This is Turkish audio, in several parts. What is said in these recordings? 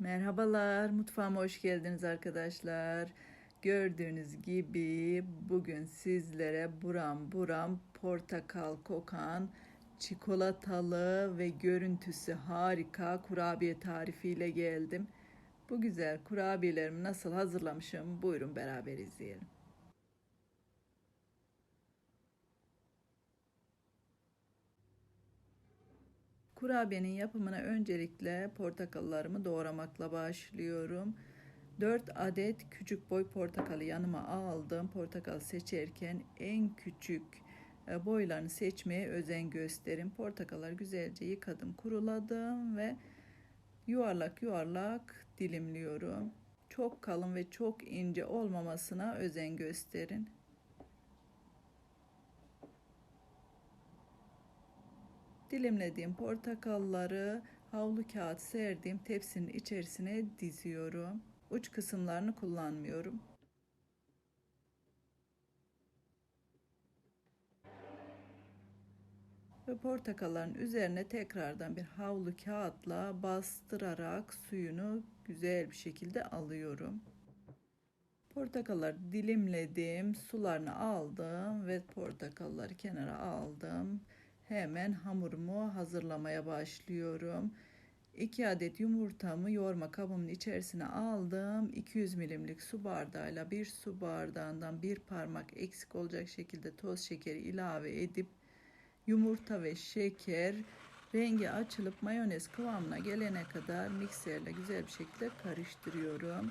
Merhabalar, mutfağıma hoş geldiniz arkadaşlar. Gördüğünüz gibi bugün sizlere buram buram portakal kokan, çikolatalı ve görüntüsü harika kurabiye tarifiyle geldim. Bu güzel kurabiyelerimi nasıl hazırlamışım buyurun beraber izleyelim. Kurabiyenin yapımına öncelikle portakallarımı doğramakla başlıyorum. 4 adet küçük boy portakalı yanıma aldım. Portakal seçerken en küçük e, boylarını seçmeye özen gösterin. Portakalları güzelce yıkadım, kuruladım ve yuvarlak yuvarlak dilimliyorum. Çok kalın ve çok ince olmamasına özen gösterin. Dilimlediğim portakalları havlu kağıt serdiğim tepsinin içerisine diziyorum. Uç kısımlarını kullanmıyorum. Ve portakalların üzerine tekrardan bir havlu kağıtla bastırarak suyunu güzel bir şekilde alıyorum. Portakalları dilimledim, sularını aldım ve portakalları kenara aldım hemen hamurumu hazırlamaya başlıyorum. 2 adet yumurtamı yoğurma kabımın içerisine aldım. 200 milimlik su bardağıyla bir su bardağından bir parmak eksik olacak şekilde toz şekeri ilave edip yumurta ve şeker rengi açılıp mayonez kıvamına gelene kadar mikserle güzel bir şekilde karıştırıyorum.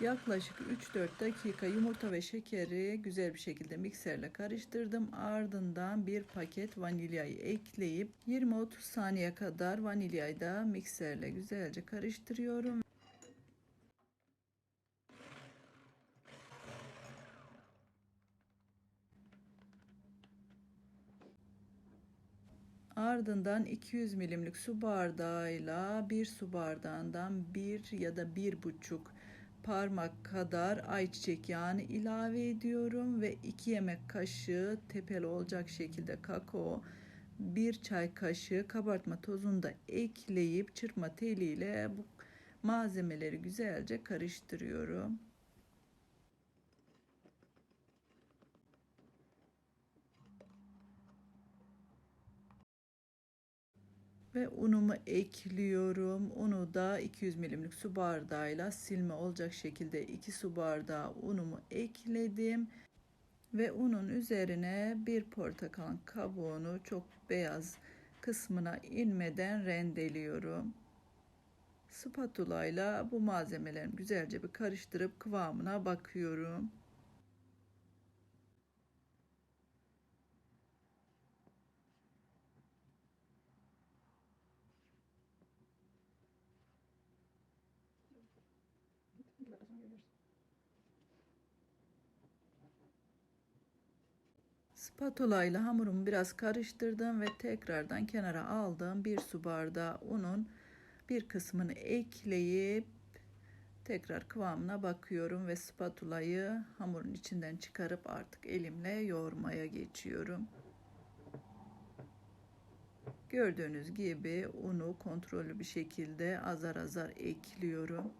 Yaklaşık 3-4 dakika yumurta ve şekeri güzel bir şekilde mikserle karıştırdım. Ardından bir paket vanilyayı ekleyip 20-30 saniye kadar vanilyayı da mikserle güzelce karıştırıyorum. Ardından 200 milimlik su bardağıyla bir su bardağından bir ya da bir buçuk parmak kadar ayçiçek yağını ilave ediyorum ve 2 yemek kaşığı tepeli olacak şekilde kakao, 1 çay kaşığı kabartma tozunu da ekleyip çırpma teliyle bu malzemeleri güzelce karıştırıyorum. Ve unumu ekliyorum. Unu da 200 milimlik su bardağıyla silme olacak şekilde 2 su bardağı unumu ekledim. Ve unun üzerine bir portakal kabuğunu çok beyaz kısmına inmeden rendeliyorum. Spatula ile bu malzemelerimi güzelce bir karıştırıp kıvamına bakıyorum. Spatula ile hamurumu biraz karıştırdım ve tekrardan kenara aldım. Bir su bardağı unun bir kısmını ekleyip tekrar kıvamına bakıyorum ve spatulayı hamurun içinden çıkarıp artık elimle yoğurmaya geçiyorum. Gördüğünüz gibi unu kontrollü bir şekilde azar azar ekliyorum.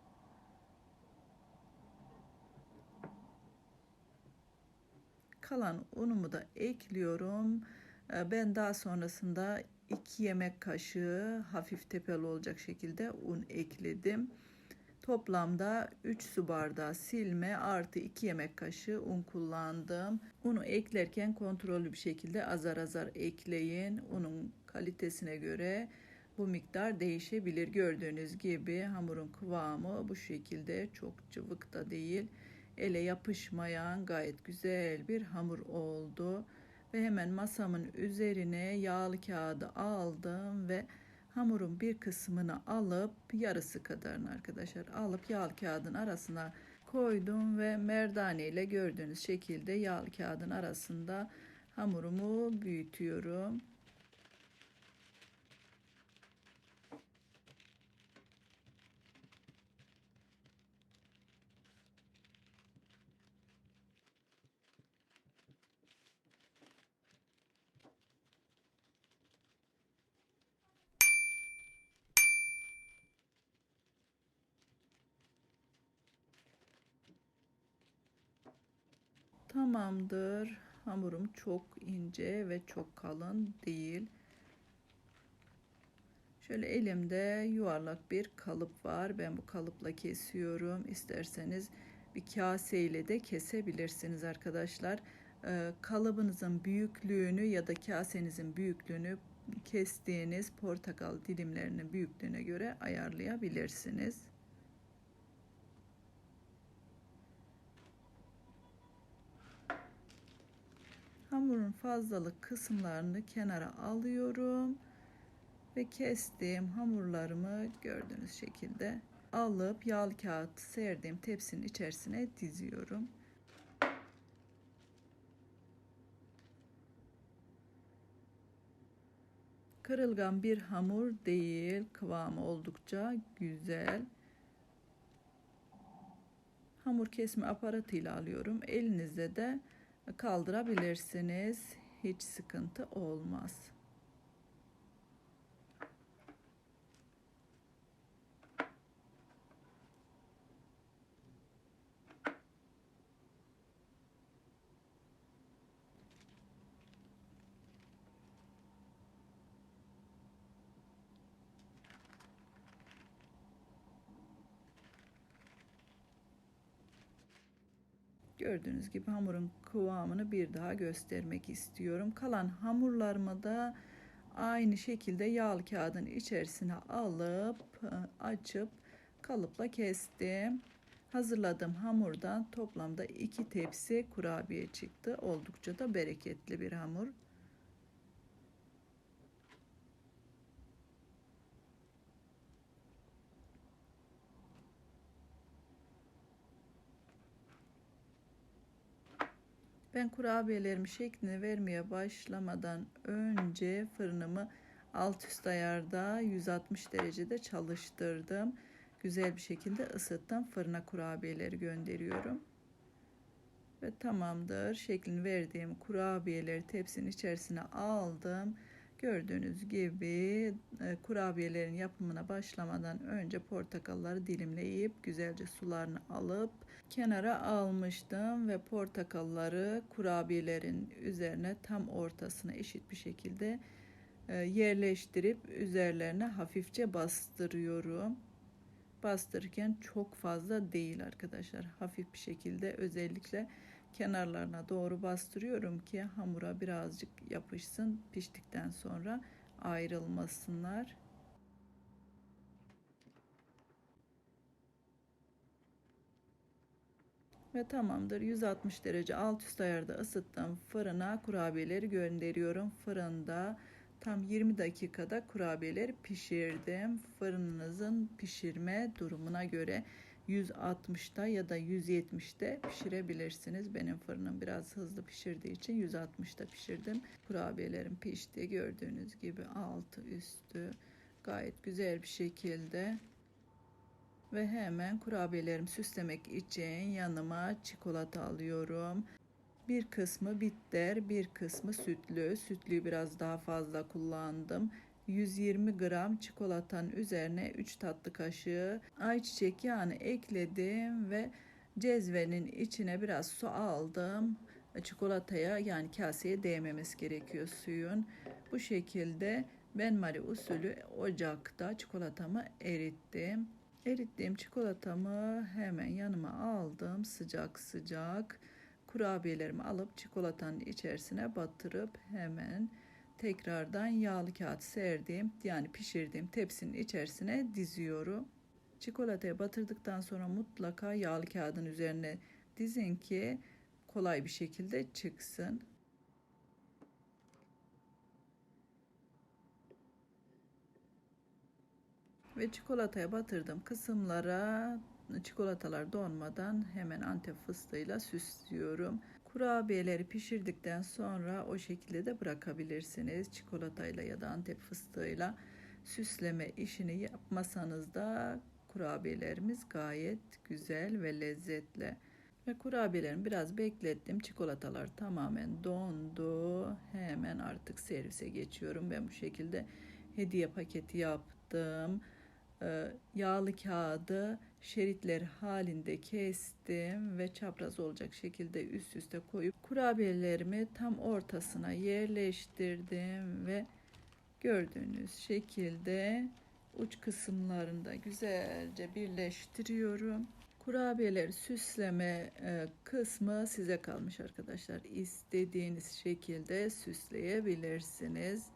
Kalan unumu da ekliyorum. Ee, ben daha sonrasında 2 yemek kaşığı hafif tepeli olacak şekilde un ekledim. Toplamda 3 su bardağı silme artı 2 yemek kaşığı un kullandım. Unu eklerken kontrollü bir şekilde azar azar ekleyin. Unun kalitesine göre bu miktar değişebilir. Gördüğünüz gibi hamurun kıvamı bu şekilde çok cıvık da değil ele yapışmayan gayet güzel bir hamur oldu. Ve hemen masamın üzerine yağlı kağıdı aldım ve hamurun bir kısmını alıp yarısı kadarını arkadaşlar alıp yağlı kağıdın arasına koydum ve merdane ile gördüğünüz şekilde yağlı kağıdın arasında hamurumu büyütüyorum. Tamamdır. Hamurum çok ince ve çok kalın değil. Şöyle elimde yuvarlak bir kalıp var. Ben bu kalıpla kesiyorum. İsterseniz bir kaseyle de kesebilirsiniz arkadaşlar. Ee, kalıbınızın büyüklüğünü ya da kasenizin büyüklüğünü kestiğiniz portakal dilimlerinin büyüklüğüne göre ayarlayabilirsiniz. Hamurun fazlalık kısımlarını kenara alıyorum ve kestiğim hamurlarımı gördüğünüz şekilde alıp yağlı kağıt serdiğim tepsinin içerisine diziyorum. Kırılgan bir hamur değil, kıvamı oldukça güzel. Hamur kesme aparatıyla alıyorum. Elinizde de kaldırabilirsiniz. Hiç sıkıntı olmaz. Gördüğünüz gibi hamurun kıvamını bir daha göstermek istiyorum. Kalan hamurlarımı da aynı şekilde yağlı kağıdın içerisine alıp e, açıp kalıpla kestim. Hazırladığım hamurdan toplamda iki tepsi kurabiye çıktı. Oldukça da bereketli bir hamur. Ben kurabiyelerimi şeklini vermeye başlamadan önce fırınımı alt üst ayarda 160 derecede çalıştırdım. Güzel bir şekilde ısıttım. Fırına kurabiyeleri gönderiyorum. Ve tamamdır. Şeklini verdiğim kurabiyeleri tepsinin içerisine aldım. Gördüğünüz gibi e, kurabiyelerin yapımına başlamadan önce portakalları dilimleyip güzelce sularını alıp kenara almıştım ve portakalları kurabiyelerin üzerine tam ortasına eşit bir şekilde e, yerleştirip üzerlerine hafifçe bastırıyorum. Bastırırken çok fazla değil arkadaşlar. Hafif bir şekilde özellikle kenarlarına doğru bastırıyorum ki hamura birazcık yapışsın. Piştikten sonra ayrılmasınlar. Ve tamamdır. 160 derece alt üst ayarda ısıttım. Fırına kurabiyeleri gönderiyorum. Fırında tam 20 dakikada kurabiyeleri pişirdim. Fırınınızın pişirme durumuna göre 160'da ya da 170'de pişirebilirsiniz. Benim fırınım biraz hızlı pişirdiği için 160'da pişirdim. Kurabiyelerim pişti. Gördüğünüz gibi altı üstü gayet güzel bir şekilde ve hemen kurabiyelerimi süslemek için yanıma çikolata alıyorum. Bir kısmı bitter, bir kısmı sütlü. Sütlüyü biraz daha fazla kullandım. 120 gram çikolatanın üzerine 3 tatlı kaşığı ayçiçek yağını ekledim ve cezvenin içine biraz su aldım. Çikolataya yani kaseye değmemesi gerekiyor suyun. Bu şekilde benmari usulü ocakta çikolatamı erittim. Erittiğim çikolatamı hemen yanıma aldım. Sıcak sıcak kurabiyelerimi alıp çikolatanın içerisine batırıp hemen tekrardan yağlı kağıt serdiğim yani pişirdiğim tepsinin içerisine diziyorum. Çikolataya batırdıktan sonra mutlaka yağlı kağıdın üzerine dizin ki kolay bir şekilde çıksın. Ve çikolataya batırdım kısımlara çikolatalar donmadan hemen antep fıstığıyla süslüyorum. Kurabiyeleri pişirdikten sonra o şekilde de bırakabilirsiniz. Çikolatayla ya da antep fıstığıyla süsleme işini yapmasanız da kurabiyelerimiz gayet güzel ve lezzetli. Ve kurabiyelerimi biraz beklettim. Çikolatalar tamamen dondu. Hemen artık servise geçiyorum. Ben bu şekilde hediye paketi yaptım. E, yağlı kağıdı şeritler halinde kestim ve çapraz olacak şekilde üst üste koyup kurabiyelerimi tam ortasına yerleştirdim ve gördüğünüz şekilde uç kısımlarında güzelce birleştiriyorum. Kurabiyeleri süsleme e, kısmı size kalmış arkadaşlar. İstediğiniz şekilde süsleyebilirsiniz.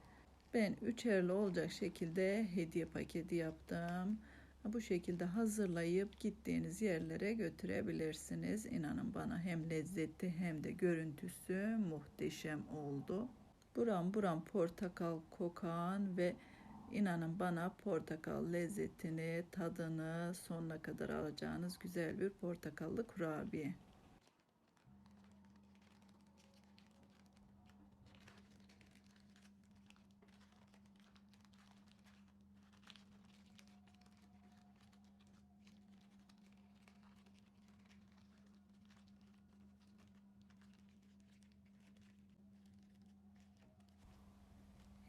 Ben üçerli olacak şekilde hediye paketi yaptım. Bu şekilde hazırlayıp gittiğiniz yerlere götürebilirsiniz. İnanın bana hem lezzeti hem de görüntüsü muhteşem oldu. Buram buram portakal kokan ve inanın bana portakal lezzetini, tadını sonuna kadar alacağınız güzel bir portakallı kurabiye.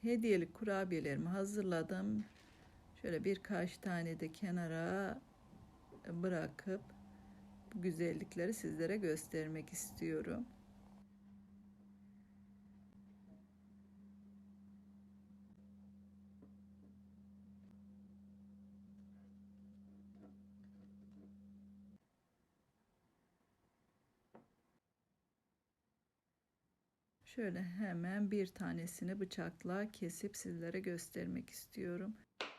Hediyelik kurabiyelerimi hazırladım. Şöyle birkaç tane de kenara bırakıp bu güzellikleri sizlere göstermek istiyorum. Şöyle hemen bir tanesini bıçakla kesip sizlere göstermek istiyorum.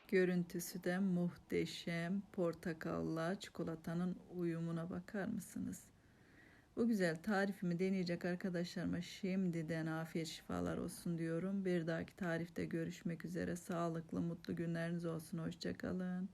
Görüntüsü de muhteşem. Portakalla çikolatanın uyumuna bakar mısınız? Bu güzel tarifimi deneyecek arkadaşlarıma şimdiden afiyet şifalar olsun diyorum. Bir dahaki tarifte görüşmek üzere. Sağlıklı, mutlu günleriniz olsun. Hoşçakalın.